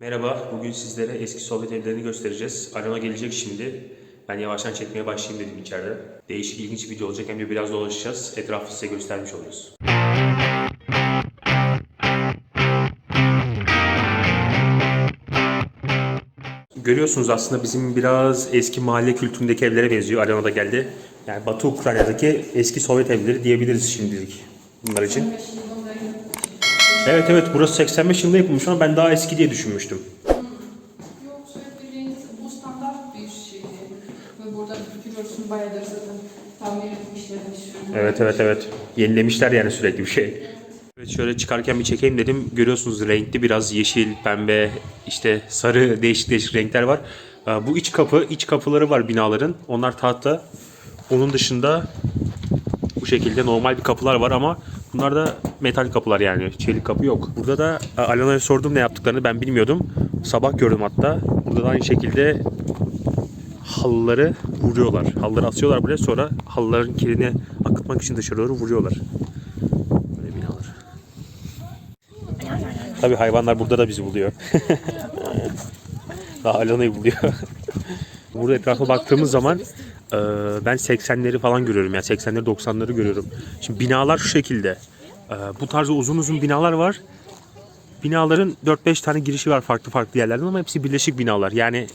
Merhaba, bugün sizlere eski Sovyet evlerini göstereceğiz. Arama gelecek şimdi. Ben yavaştan çekmeye başlayayım dedim içeride. Değişik, ilginç bir video olacak. Hem de biraz dolaşacağız. Etrafı size göstermiş oluruz. Görüyorsunuz aslında bizim biraz eski mahalle kültüründeki evlere benziyor. Arena'da geldi. Yani Batı Ukrayna'daki eski Sovyet evleri diyebiliriz şimdilik bunlar için. Evet evet burası 85 yılında yapılmış ama ben daha eski diye düşünmüştüm. Yok söylediğiniz bu standart bir şeydi. Ve burada görüyorsun bayağıdır zaten tamir etmişler. Evet evet evet. Yenilemişler yani sürekli bir şey. Evet şöyle çıkarken bir çekeyim dedim. Görüyorsunuz renkli biraz yeşil, pembe, işte sarı değişik değişik renkler var. Bu iç kapı, iç kapıları var binaların. Onlar tahta. Onun dışında şekilde normal bir kapılar var ama bunlar da metal kapılar yani. Çelik kapı yok. Burada da e, Alana'ya sordum ne yaptıklarını ben bilmiyordum. Sabah gördüm hatta. Burada da aynı şekilde halıları vuruyorlar. Halıları asıyorlar buraya sonra halıların kirini akıtmak için dışarı doğru vuruyorlar. Böyle binalar. Tabii hayvanlar burada da bizi buluyor. Daha Alana'yı buluyor. Burada etrafa baktığımız zaman e, ben 80'leri falan görüyorum. Yani 80'leri 90'ları görüyorum. Şimdi binalar şu şekilde. E, Bu tarz uzun uzun binalar var. Binaların 4-5 tane girişi var farklı farklı yerlerden ama hepsi birleşik binalar. Yani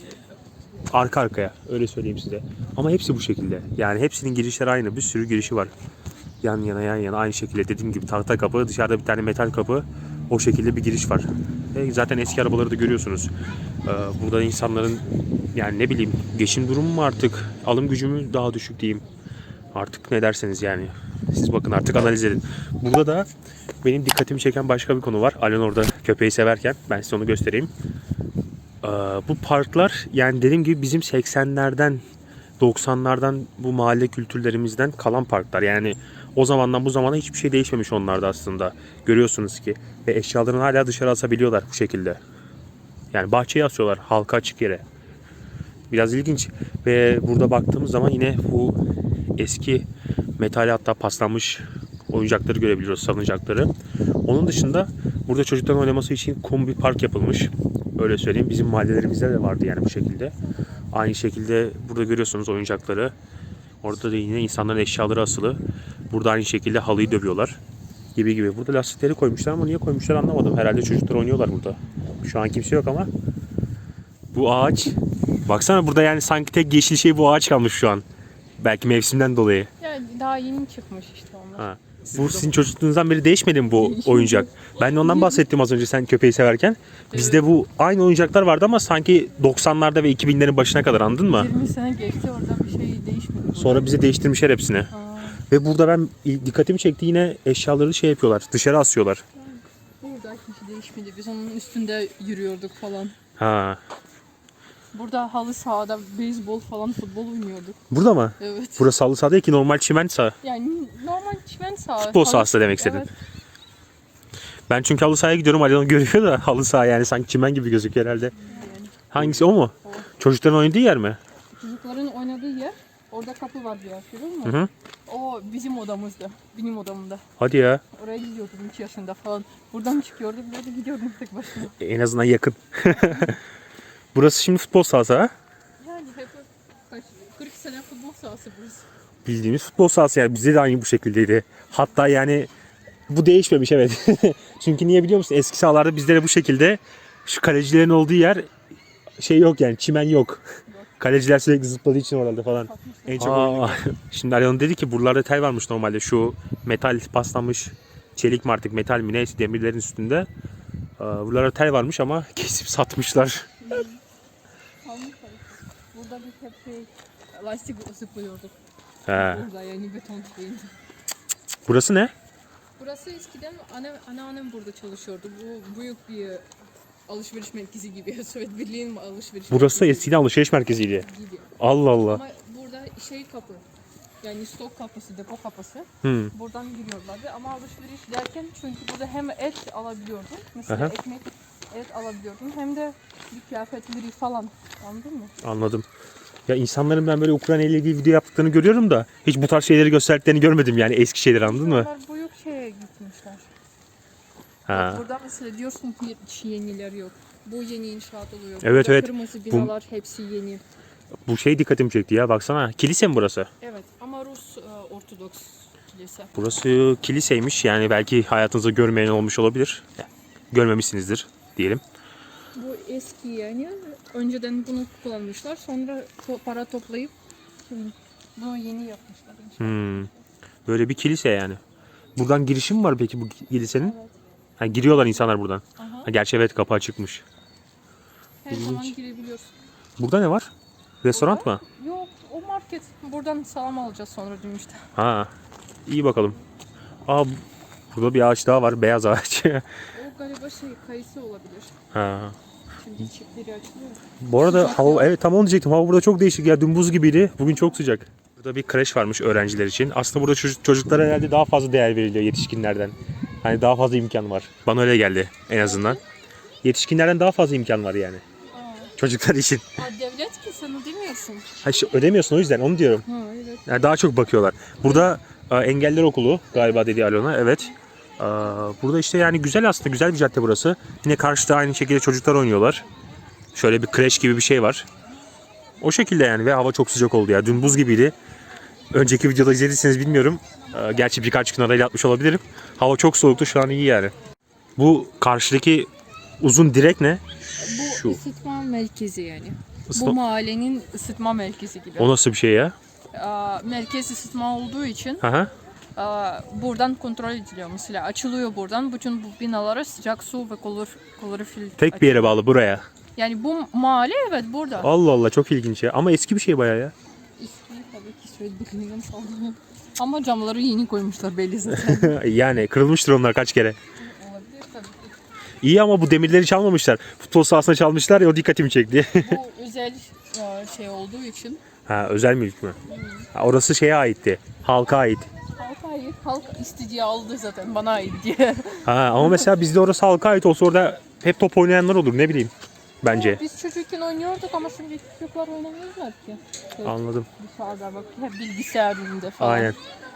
arka arkaya öyle söyleyeyim size. Ama hepsi bu şekilde. Yani hepsinin girişleri aynı. Bir sürü girişi var. Yan yana yan yana aynı şekilde dediğim gibi tahta kapı, dışarıda bir tane metal kapı. O şekilde bir giriş var. Ve zaten eski arabaları da görüyorsunuz. Ee, burada insanların yani ne bileyim geçim durumu mu artık alım gücü mü daha düşük diyeyim. Artık ne derseniz yani. Siz bakın artık analiz edin. Burada da benim dikkatimi çeken başka bir konu var. Alen orada köpeği severken ben size onu göstereyim. Ee, bu parklar yani dediğim gibi bizim 80'lerden 90'lardan bu mahalle kültürlerimizden kalan parklar. Yani o zamandan bu zamana hiçbir şey değişmemiş onlarda aslında. Görüyorsunuz ki. Ve eşyalarını hala dışarı asabiliyorlar bu şekilde. Yani bahçeye asıyorlar halka açık yere. Biraz ilginç. Ve burada baktığımız zaman yine bu eski metal hatta paslanmış oyuncakları görebiliyoruz, salıncakları. Onun dışında burada çocukların oynaması için kum bir park yapılmış. Öyle söyleyeyim. Bizim mahallelerimizde de vardı yani bu şekilde. Aynı şekilde burada görüyorsunuz oyuncakları. Orada da yine insanların eşyaları asılı. Burada aynı şekilde halıyı dövüyorlar. Gibi gibi. Burada lastikleri koymuşlar ama niye koymuşlar anlamadım. Herhalde çocuklar oynuyorlar burada. Şu an kimse yok ama. Bu ağaç. Baksana burada yani sanki tek yeşil şey bu ağaç kalmış şu an. Belki mevsimden dolayı. Yani daha yeni çıkmış işte onlar. Ha. Bu sizin çocukluğunuzdan beri değişmedi mi bu oyuncak? Ben de ondan bahsettim az önce sen köpeği severken. Bizde bu aynı oyuncaklar vardı ama sanki 90'larda ve 2000'lerin başına kadar anladın mı? 20 sene geçti orada bir şey değişmedi. Sonra bize değiştirmişler hepsini. Aa, Ve burada ben dikkatimi çekti yine eşyaları şey yapıyorlar. Dışarı asıyorlar. burada hiç değişmedi. Biz onun üstünde yürüyorduk falan. Ha. Burada halı sahada beyzbol falan futbol oynuyorduk. Burada mı? Evet. Burası halı saha değil ki normal çimen saha. Yani normal çimen sahası. Futbol Halı- sahası demek istedin. Evet. Ben çünkü halı sahaya gidiyorum. Ali onu görüyor da halı saha yani sanki çimen gibi gözüküyor herhalde. Hangisi o mu? O. Çocukların oynadığı yer mi? Çocukların oynadığı yer orada kapı var biraz görüyor musun? Hı hı. O bizim odamızda. Benim odamda. Hadi ya. Oraya gidiyordum 2 yaşında falan. Buradan çıkıyordum böyle gidiyordum tek başıma. En azından yakın. Burası şimdi futbol sahası ha? Yani hep kaç, 40 sene futbol sahası burası. Bildiğimiz futbol sahası yani bizde de aynı bu şekildeydi. Hatta yani bu değişmemiş evet. Çünkü niye biliyor musun? Eski sahalarda bizde de bu şekilde şu kalecilerin olduğu yer şey yok yani çimen yok. Kaleciler sürekli zıpladığı için oralarda falan. En çok Aa, şimdi Alihan dedi ki buralarda tel varmış normalde şu metal paslanmış çelik mi artık metal mi neyse demirlerin üstünde. Buralarda tel varmış ama kesip satmışlar. Burada biz hep şey, lastik zıplıyorduk. He. Burada yani beton değil. Burası ne? Burası eskiden anne, anneannem burada çalışıyordu. Bu büyük bir alışveriş merkezi gibi. Sovyet Birliği'nin alışveriş Burası merkezi eskiden alışveriş merkeziydi. gibi. Allah Allah. Ama burada şey kapı. Yani stok kapısı, depo kapısı. Hmm. Buradan giriyorlardı ama alışveriş derken çünkü burada hem et alabiliyordun. Mesela Aha. ekmek et alabiliyordun hem de bir kıyafetleri falan. Anladın mı? Anladım. Ya insanların ben böyle Ukrayna ile ilgili video yaptıklarını görüyorum da hiç bu tarz şeyleri gösterdiklerini görmedim yani eski şeyleri anladın mı? Onlar Ha. Burada mesela diyorsun ki yeniler yok. Bu yeni inşaat oluyor. Evet, Burada evet. Kırmızı binalar hepsi yeni. Bu şey dikkatimi çekti ya baksana. Kilise mi burası? Evet ama Rus e, Ortodoks kilise. Burası kiliseymiş yani belki hayatınızda görmeyen olmuş olabilir. Görmemişsinizdir diyelim. Bu eski yani. Önceden bunu kullanmışlar. Sonra para toplayıp şimdi bunu yeni yapmışlar. Hmm. Böyle bir kilise yani. Buradan girişim var peki bu kilisenin? Evet. Ha, giriyorlar insanlar buradan. Aha. Ha, gerçi evet kapı açıkmış. Her İlginç. zaman girebiliyorsun. Burada ne var? Restoran mı? Yok o market. Buradan salam alacağız sonra dönüşte. Ha. İyi bakalım. Aa burada bir ağaç daha var. Beyaz ağaç. O galiba şey kayısı olabilir. ha. Şimdi çiftleri açılıyor. Bu arada Sıcak hava evet tam onu diyecektim. Hava burada çok değişik ya. Dün buz gibiydi. Bugün çok sıcak. Burada bir kreş varmış öğrenciler için. Aslında burada çocuk, çocuklara herhalde daha fazla değer veriliyor yetişkinlerden. Hani daha fazla imkan var. Bana öyle geldi en azından. Yetişkinlerden daha fazla imkan var yani. Aa. Çocuklar için. Ha, devlet ki sen ödemiyorsun. Ha işte ödemiyorsun o yüzden onu diyorum. Ha evet. Yani daha çok bakıyorlar. Burada e, engeller okulu galiba dedi Alona. Evet. E, burada işte yani güzel aslında güzel bir cadde burası. Yine karşıda aynı şekilde çocuklar oynuyorlar. Şöyle bir kreş gibi bir şey var. O şekilde yani ve hava çok sıcak oldu ya. Dün buz gibiydi. Önceki videoda izlediyseniz bilmiyorum. E, gerçi birkaç gün arayla atmış olabilirim. Hava çok soğuktu şu an iyi yani. Bu karşıdaki uzun direk ne? Bu Şu. ısıtma merkezi yani. Isıtma- Bu mahallenin ısıtma merkezi gibi. O nasıl bir şey ya? Merkez ısıtma olduğu için aa, buradan kontrol ediliyor. Mesela açılıyor buradan. Bütün bu binalara sıcak su ve klor, klorofil Tek bir yere bağlı buraya. Yani bu mahalle evet burada. Allah Allah çok ilginç ya. Ama eski bir şey bayağı ya. Şöyle birbirinden sallanıyor. Ama camları yeni koymuşlar belli zaten. yani kırılmıştır onlar kaç kere. Olabilir tabii ki. İyi ama bu demirleri çalmamışlar. Futbol sahasına çalmışlar ya o dikkatimi çekti. Bu özel e, şey olduğu için ha özel mülk mü? Ha, orası şeye aitti. Halka ait. halk hayır, halk istediği aldı zaten bana ait diye. Ha ama mesela bizde orası halka ait olsa orada hep top oynayanlar olur ne bileyim. Bence. Biz çocukken oynuyorduk ama şimdi çocuklar oynamıyorlar ki. Evet, Anladım. Dışarıda bak hep bilgisayar önünde falan. Aynen.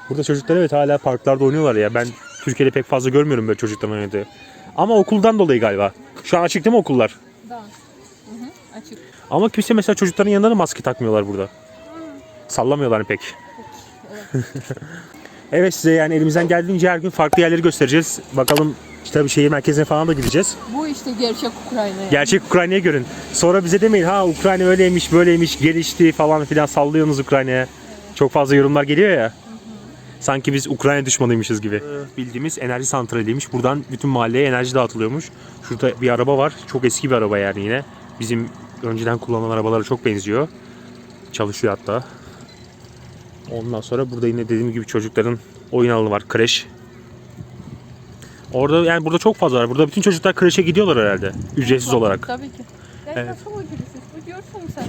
Burada çocuklar evet hala parklarda oynuyorlar ya. Ben Türkiye'de pek fazla görmüyorum böyle çocukların oynadığı. Ama okuldan dolayı galiba. Şu an açık değil mi okullar? Da. Hı hı, açık. Ama kimse mesela çocukların yanında da maske takmıyorlar burada. Sallamıyorlar pek. evet size yani elimizden geldiğince her gün farklı yerleri göstereceğiz. Bakalım işte tabii şehir merkezine falan da gideceğiz. Bu işte gerçek Ukrayna. yani. Gerçek Ukrayna'yı görün. Sonra bize demeyin ha Ukrayna öyleymiş böyleymiş gelişti falan filan sallıyorsunuz Ukrayna'ya. Çok fazla yorumlar geliyor ya. Sanki biz Ukrayna düşmanıymışız gibi. Bildiğimiz enerji santraliymiş. Buradan bütün mahalleye enerji dağıtılıyormuş. Şurada bir araba var. Çok eski bir araba yani yine. Bizim önceden kullanılan arabalara çok benziyor. Çalışıyor hatta. Ondan sonra burada yine dediğim gibi çocukların oyun alanı var. Kreş. Orada yani burada çok fazla var. Burada bütün çocuklar kreşe gidiyorlar herhalde. Ücretsiz olarak. Tabii ki. Yani Evet. nasıl ücretsiz? Bu diyorsun sen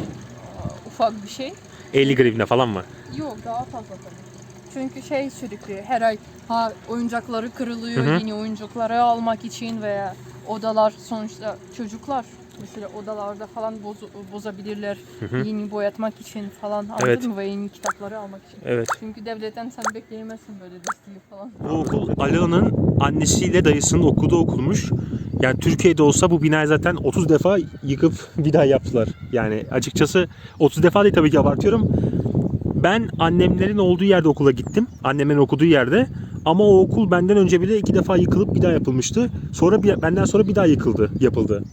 ufak bir şey. 50 grivne falan mı? Yok daha fazla tabii. Çünkü şey sürekli her ay ha oyuncakları kırılıyor Hı hı. yeni oyuncakları almak için veya odalar sonuçta çocuklar mesela odalarda falan boz- bozabilirler hı. yeni boyatmak için falan anladın Evet. mı ve yeni kitapları almak için. Evet. Çünkü devletten sen bekleyemezsin böyle desteği falan. Bu okul Alana'nın annesiyle dayısının okuduğu okulmuş. Yani Türkiye'de olsa bu binayı zaten 30 defa yıkıp bir daha yaptılar. Yani açıkçası 30 defa değil tabii ki abartıyorum. Ben annemlerin olduğu yerde okula gittim. Annemin okuduğu yerde. Ama o okul benden önce bile iki defa yıkılıp bir daha yapılmıştı. Sonra bir, benden sonra bir daha yıkıldı, yapıldı.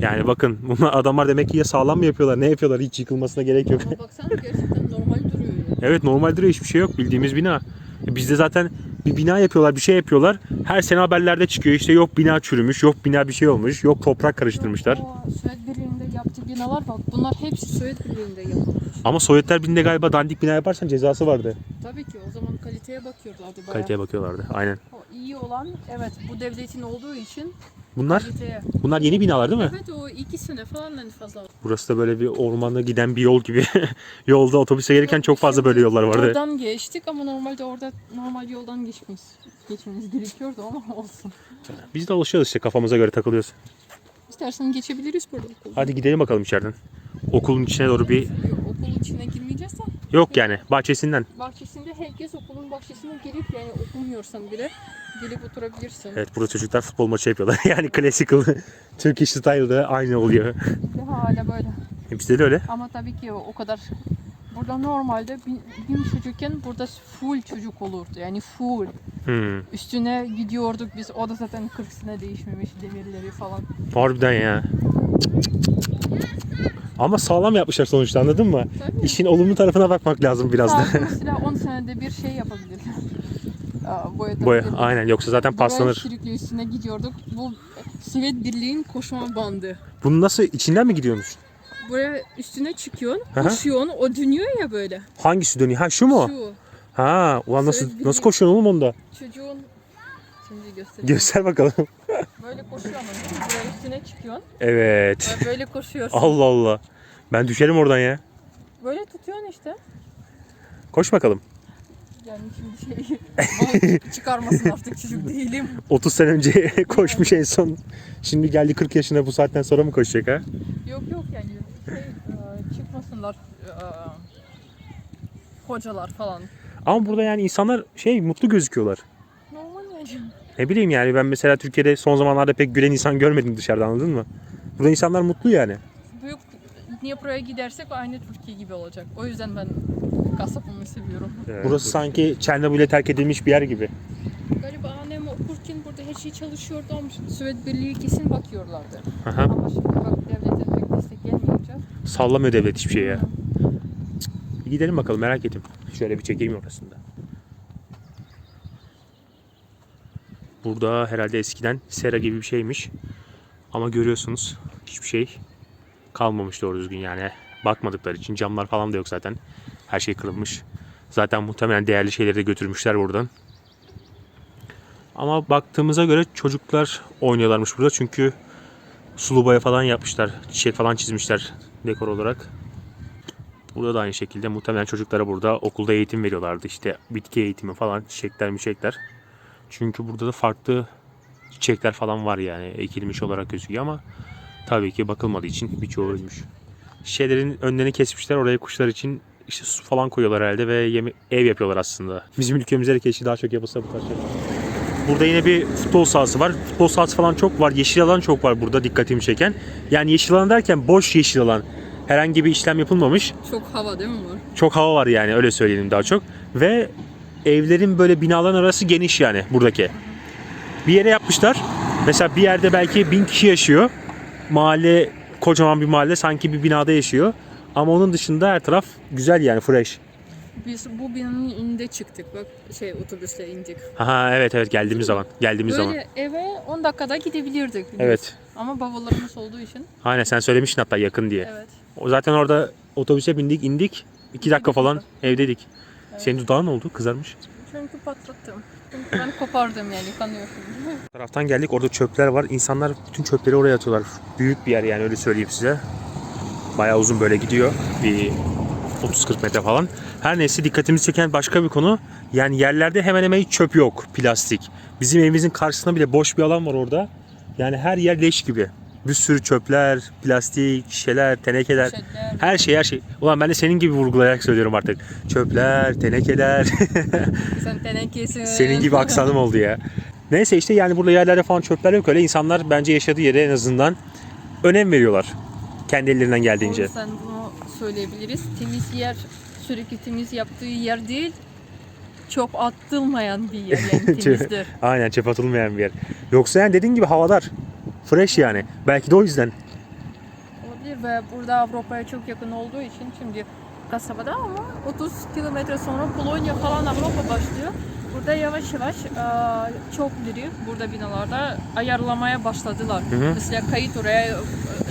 Yani bakın bunlar adamlar demek ki ya sağlam mı yapıyorlar, ne yapıyorlar hiç yıkılmasına gerek yok. Ama baksana gerçekten normal duruyor yani. Evet normal duruyor hiçbir şey yok bildiğimiz bina. E, Bizde zaten bir bina yapıyorlar bir şey yapıyorlar. Her sene haberlerde çıkıyor işte yok bina çürümüş yok bina bir şey olmuş yok toprak karıştırmışlar. O Sovyet Birliği'nde yaptığı binalar bak bunlar hepsi Sovyet Birliği'nde yapılmış. Ama Sovyetler Birliği'nde galiba dandik bina yaparsan cezası vardı. Tabii ki o zaman kaliteye bakıyorlardı bayağı. Kaliteye bakıyorlardı aynen. O iyi olan evet bu devletin olduğu için Bunlar kaliteye. bunlar yeni binalar değil mi? Evet o iki sene falan en fazla. Burası da böyle bir ormana giden bir yol gibi. Yolda otobüse gelirken çok fazla böyle yollar vardı. Oradan geçtik ama normalde orada normal yoldan geçmiş. Geçmemiz gerekiyordu ama olsun. Biz de alışıyoruz işte kafamıza göre takılıyoruz. İstersen geçebiliriz burada. okuldan. Hadi gidelim bakalım içeriden. Okulun içine doğru bir Yok, okulun içine girmeyeceğiz de yok yani bahçesinden. bahçesinde herkes okulun bahçesine gelip yani okumuyorsan bile gelip oturabilirsin. Evet burada çocuklar futbol maçı yapıyorlar. yani classical Turkish style'da aynı oluyor. Hala böyle. Bizde de öyle. Ama tabii ki o kadar burada normalde bi- bizim çocukken burada full çocuk olurdu. Yani full. Hmm. Üstüne gidiyorduk biz. O da zaten 40 sene değişmemiş demirleri falan. Harbiden ya. Ama sağlam yapmışlar sonuçta anladın mı? Tabii. İşin olumlu tarafına bakmak lazım biraz da. Mesela 10 senede bir şey yapabilir. Boya Boya aynen yoksa zaten paslanır. sürükle üstüne gidiyorduk. Bu Sovyet Birliği'nin koşma bandı. Bunu nasıl içinden mi gidiyormuş? Buraya üstüne çıkıyorsun, koşuyorsun, o dönüyor ya böyle. Hangisi dönüyor? Ha şu mu? Şu Ha, ulan nasıl Şöyle bir- nasıl koşuyorsun oğlum onda? çocuğun şimdi göstereyim. Göster bakalım. Böyle koşuyorsun. Buraya üstüne çıkıyorsun. Evet. Böyle- Böyle koşuyorsun. Allah Allah. Ben düşerim oradan ya. Böyle tutuyorsun işte. Koş bakalım. Yani şimdi şey çıkarmasın artık çocuk değilim. 30 sene önce koşmuş en son. Şimdi geldi 40 yaşına bu saatten sonra mı koşacak ha? Yok yok yani şey, e, çıkmasınlar e, hocalar falan. Ama burada yani insanlar şey mutlu gözüküyorlar. Normal yani. Ne bileyim yani ben mesela Türkiye'de son zamanlarda pek gülen insan görmedim dışarıda anladın mı? Burada insanlar mutlu yani. Büyük Dniepro'ya gidersek aynı Türkiye gibi olacak. O yüzden ben kasabımı seviyorum. Burası sanki Çernobil'e terk edilmiş bir yer gibi. Galiba annem okurken burada her şey çalışıyordu ama Sovyet Birliği kesin bakıyorlardı. Aha. Ama şimdi bak devletin pek destek gelmeyince. Sallamıyor devlet hiçbir şey ya. Bir gidelim bakalım merak ettim. Şöyle bir çekeyim orasında. Burada herhalde eskiden sera gibi bir şeymiş. Ama görüyorsunuz hiçbir şey kalmamış doğru düzgün yani. Bakmadıkları için camlar falan da yok zaten. Her şey kırılmış. Zaten muhtemelen değerli şeyleri de götürmüşler buradan. Ama baktığımıza göre çocuklar oynuyorlarmış burada çünkü sulu boya falan yapmışlar. Çiçek falan çizmişler dekor olarak. Burada da aynı şekilde muhtemelen çocuklara burada okulda eğitim veriyorlardı. İşte bitki eğitimi falan, çiçekler çiçekler. Çünkü burada da farklı çiçekler falan var yani ekilmiş olarak gözüküyor ama tabii ki bakılmadığı için birçoğu ölmüş. Şeylerin önlerini kesmişler oraya kuşlar için işte su falan koyuyorlar herhalde ve yeme- ev yapıyorlar aslında. Bizim ülkemizde de keşke daha çok yapılsa bu tarz şeyler. Burada yine bir futbol sahası var. Futbol sahası falan çok var. Yeşil alan çok var burada dikkatimi çeken. Yani yeşil alan derken boş yeşil alan. Herhangi bir işlem yapılmamış. Çok hava değil mi var? Çok hava var yani öyle söyleyelim daha çok. Ve evlerin böyle binaların arası geniş yani buradaki. Bir yere yapmışlar. Mesela bir yerde belki bin kişi yaşıyor. Mahalle kocaman bir mahalle sanki bir binada yaşıyor. Ama onun dışında her taraf güzel yani fresh. Biz bu binanın önünde çıktık. Bak şey otobüsle indik. Aha evet evet geldiğimiz zaman. Geldiğimiz Böyle zaman. eve 10 dakikada gidebilirdik. biz. Evet. Ama bavullarımız olduğu için. Aynen sen söylemiştin hatta yakın diye. Evet. Zaten orada otobüse bindik indik. 2 dakika falan evdeydik. Senin dudağın ne oldu? Kızarmış. Çünkü patlattım. Çünkü ben kopardım yani kanıyorsun. Bu taraftan geldik. Orada çöpler var. İnsanlar bütün çöpleri oraya atıyorlar. Büyük bir yer yani öyle söyleyeyim size. Bayağı uzun böyle gidiyor. Bir 30-40 metre falan. Her neyse dikkatimizi çeken başka bir konu. Yani yerlerde hemen hemen hiç çöp yok. Plastik. Bizim evimizin karşısında bile boş bir alan var orada. Yani her yer leş gibi. Bir sürü çöpler, plastik, şişeler, tenekeler. Poşetler. Her şey her şey. Ulan ben de senin gibi vurgulayarak söylüyorum artık. Çöpler, tenekeler. Sen tenekesin. Senin gibi aksanım oldu ya. Neyse işte yani burada yerlerde falan çöpler yok öyle. İnsanlar bence yaşadığı yere en azından önem veriyorlar. Kendi ellerinden O geldiğince. yüzden bunu söyleyebiliriz. Temiz yer sürekli temiz yaptığı yer değil. Çöp atılmayan bir yer yani temizdir. Aynen çöp atılmayan bir yer. Yoksa yani dediğin gibi havadar. Fresh yani. Belki de o yüzden. Olabilir ve burada Avrupa'ya çok yakın olduğu için şimdi kasabada ama 30 kilometre sonra Polonya falan Avrupa başlıyor. Burada yavaş yavaş eee, çöpleri burada binalarda ayarlamaya başladılar. hı. Mesela kayıt oraya,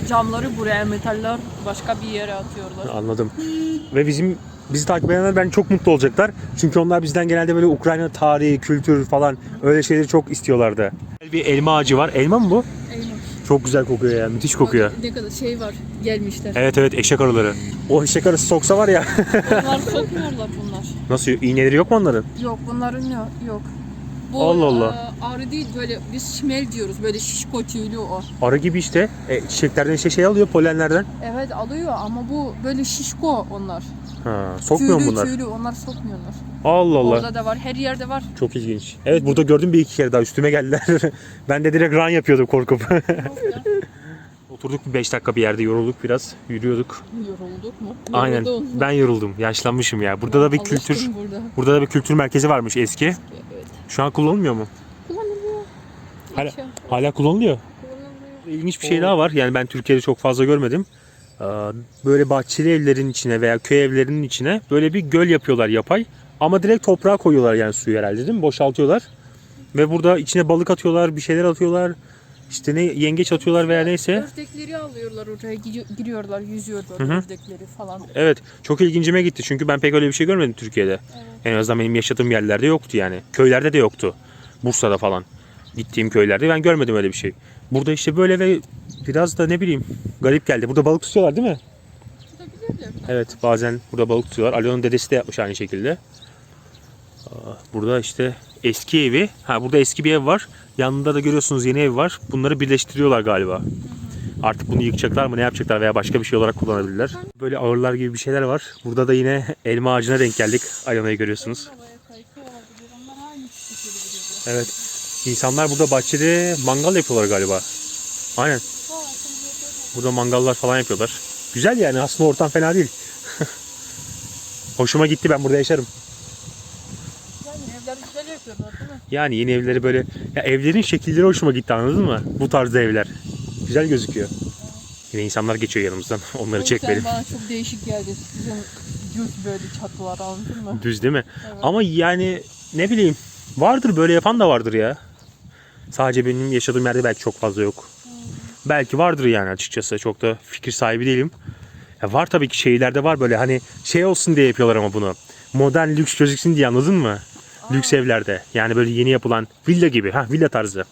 camları buraya, metaller başka bir yere atıyorlar. Anladım. Ve bizim bizi takip edenler bence çok mutlu olacaklar. Çünkü onlar bizden genelde böyle Ukrayna tarihi, kültür falan öyle şeyleri çok istiyorlardı. Bir elma ağacı var. Elma mı bu? Çok güzel kokuyor ya. Müthiş kokuyor. Bak Ne kadar şey var gelmişler. Evet evet eşek arıları. O eşek arısı soksa var ya. Bunlar sokmuyorlar bunlar. Nasıl iğneleri yok mu onların? Yok bunların yok. yok. Bu Allah Allah. e, arı değil böyle biz şimel diyoruz böyle şişko tüylü o. Arı gibi işte. E, çiçeklerden işte şey alıyor polenlerden. Evet alıyor ama bu böyle şişko onlar. Ha, sokmuyor mu tüylü bunlar? tüylü onlar sokmuyorlar. Allah Allah. Orada da var her yerde var. Çok ilginç. Evet burada gördüm bir iki kere daha üstüme geldiler. ben de direkt run yapıyordum korkup. Oturduk bir 5 dakika bir yerde yorulduk biraz. Yürüyorduk. Yorulduk mu? Aynen. Yoruldun mu? Ben yoruldum. Yaşlanmışım ya. Burada da bir Alıştım kültür burada. burada da bir kültür merkezi varmış eski. Şu an kullanılmıyor mu? Kullanılıyor. Hala, hala kullanılıyor. Kullanılıyor. İlginç bir şey daha var. Yani ben Türkiye'de çok fazla görmedim. Ee, Böyle bahçeli evlerin içine veya köy evlerinin içine böyle bir göl yapıyorlar yapay. Ama direkt toprağa koyuyorlar yani suyu herhalde değil mi? Boşaltıyorlar. Ve burada içine balık atıyorlar, bir şeyler atıyorlar. İşte ne yengeç atıyorlar veya neyse. Ördekleri alıyorlar oraya giri- giriyorlar, yüzüyorlar Hı hı. ördekleri falan. Evet çok ilgincime gitti çünkü ben pek öyle bir şey görmedim Türkiye'de. En azından benim yaşadığım yerlerde yoktu yani. Köylerde de yoktu. Bursa'da falan. Gittiğim köylerde ben görmedim öyle bir şey. Burada işte böyle ve biraz da ne bileyim garip geldi. Burada balık tutuyorlar değil mi? Tutabilirler. Evet bazen burada balık tutuyorlar. Alon'un dedesi de yapmış aynı şekilde. Burada işte eski evi. Ha burada eski bir ev var. Yanında da görüyorsunuz yeni ev var. Bunları birleştiriyorlar galiba. Artık bunu yıkacaklar mı ne yapacaklar veya başka bir şey olarak kullanabilirler. Böyle ağırlar gibi bir şeyler var. Burada da yine elma ağacına denk geldik. Alona'yı görüyorsunuz. Evet. İnsanlar burada bahçede mangal yapıyorlar galiba. Aynen. Burada mangallar falan yapıyorlar. Güzel yani aslında ortam fena değil. Hoşuma gitti ben burada yaşarım. Yani evler güzel yapıyorlar değil mi? Yani yeni evleri böyle ya evlerin şekilleri hoşuma gitti anladın mı? Bu tarzda evler. Güzel gözüküyor. Yine insanlar geçiyor yanımızdan. Onları O yüzden çekmeyelim. bana çok değişik geldi. Sizin düz böyle çatılar anladın mı? Düz değil mi? Evet. Ama yani ne bileyim vardır böyle yapan da vardır ya. Sadece benim yaşadığım yerde belki çok fazla yok. Belki vardır yani açıkçası. Çok da fikir sahibi değilim. Ya var tabii ki şehirlerde var böyle hani şey olsun diye yapıyorlar ama bunu. Modern lüks gözüksün diye anladın mı? Lüks evlerde. Yani böyle yeni yapılan villa gibi. Ha villa tarzı.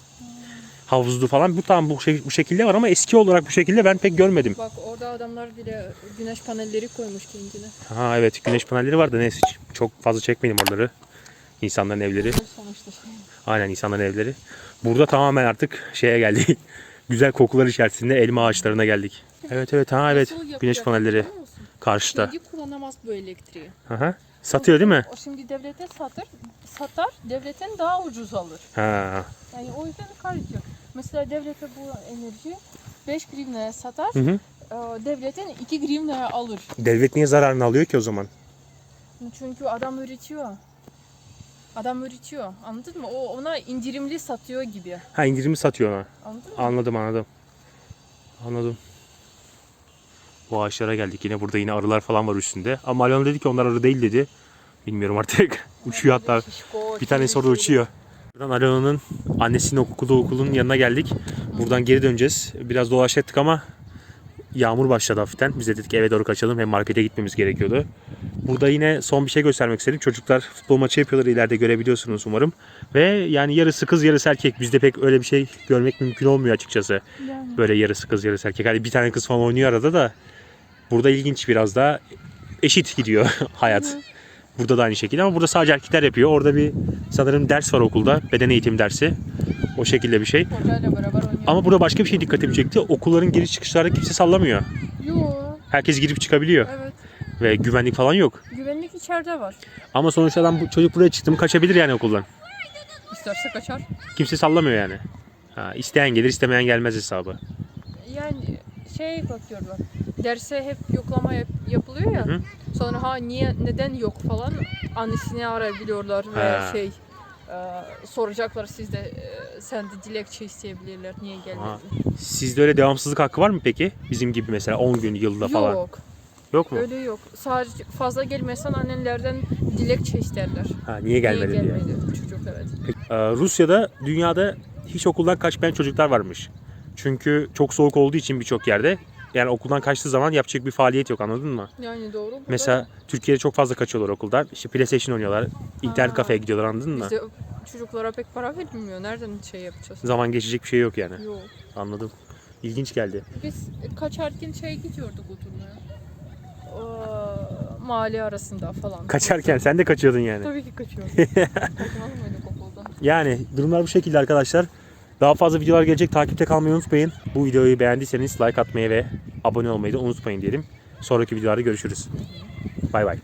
Havuzlu falan bu tam bu, şey, bu şekilde var ama eski olarak bu şekilde ben pek görmedim. Bak orada adamlar bile güneş panelleri koymuş kendine. Ha evet güneş panelleri var da neyse çok fazla çekmeyelim oraları. İnsanların evleri. Sonuçta şey. Aynen insanların evleri. Burada tamamen artık şeye geldik. Güzel kokular içerisinde elma ağaçlarına geldik. Evet evet ha evet Nasıl yapacak güneş panelleri biliyor musun? karşıda. Kendi kullanamaz bu elektriği. Aha. Satıyor değil mi? O şimdi devlete satır, satar, devletin daha ucuz alır. Ha. Yani o yüzden karışıyor. Mesela devlete bu enerji 5 grivnaya satar, Hı hı. e, devletin 2 grivnaya alır. Devlet niye zararını alıyor ki o zaman? Çünkü adam üretiyor. Adam üretiyor. Anladın mı? O ona indirimli satıyor gibi. Ha indirimi satıyor ona. Anladın mı? Anladım anladım. Anladım. Bu ağaçlara geldik yine. Burada yine arılar falan var üstünde. Ama Alon dedi ki onlar arı değil dedi. Bilmiyorum artık. Uçuyor hatta. Bir tanesi orada uçuyor. Buradan Alona'nın annesinin okuduğu okulun yanına geldik. Buradan geri döneceğiz. Biraz dolaştık ama yağmur başladı hafiften. Biz de dedik eve doğru kaçalım. Hem markete gitmemiz gerekiyordu. Burada yine son bir şey göstermek istedim. Çocuklar futbol maçı yapıyorlar. ileride görebiliyorsunuz umarım. Ve yani yarısı kız yarısı erkek. Bizde pek öyle bir şey görmek mümkün olmuyor açıkçası. Böyle yarısı kız yarısı erkek. Hani bir tane kız falan oynuyor arada da. Burada ilginç biraz daha eşit gidiyor hayat. Burada da aynı şekilde ama burada sadece erkekler yapıyor. Orada bir sanırım ders var okulda. Beden eğitim dersi. O şekilde bir şey. Hocayla beraber oynuyor. Ama burada başka bir şey dikkatimi çekti. Okulların giriş çıkışlarda kimse sallamıyor. Yo, Herkes girip çıkabiliyor. evet. Ve güvenlik falan yok. Güvenlik içeride var. Ama sonuçta adam bu çocuk buraya çıktı mı kaçabilir yani okuldan. İsterse kaçar. Kimse sallamıyor yani. Ha, isteyen gelir istemeyen gelmez hesabı. Yani şey bakıyorlar. Derse hep yoklama yap- yapılıyor ya. Hı. Sonra ha niye neden yok falan annesini arayabiliyorlar ve Ha. şey e, soracaklar sizde e, sen de dilekçe isteyebilirler niye Ha. gelmedin. Sizde öyle devamsızlık hakkı var mı peki? Bizim gibi mesela 10 gün yılda falan. Yok. Yok mu? Öyle yok. Sadece fazla gelmezsen annenlerden dilekçe isterler. Ha, niye gelmedi niye diye. gelmedi çocuk evet. Ee, Rusya'da dünyada hiç okuldan kaçmayan çocuklar varmış. Çünkü çok soğuk olduğu için birçok yerde yani okuldan kaçtığı zaman yapacak bir faaliyet yok anladın mı? Yani doğru. Bu da Mesela Türkiye'de çok fazla kaçıyorlar okuldan. İşte PlayStation oynuyorlar, internet kafeye gidiyorlar anladın mı? bizde çocuklara pek para verilmiyor. Nereden şey yapacağız? Zaman geçecek bir şey yok yani. Yok. Anladım. İlginç geldi. Biz kaçarken şey gidiyorduk oturmaya. Ee, mahalle arasında falan. Kaçarken sen de kaçıyordun yani. Tabii ki mıydık okuldan? Yani durumlar bu şekilde arkadaşlar. Daha fazla videolar gelecek. Takipte kalmayı unutmayın. Bu videoyu beğendiyseniz like atmayı ve abone olmayı da unutmayın diyelim. Sonraki videolarda görüşürüz. Bay bay.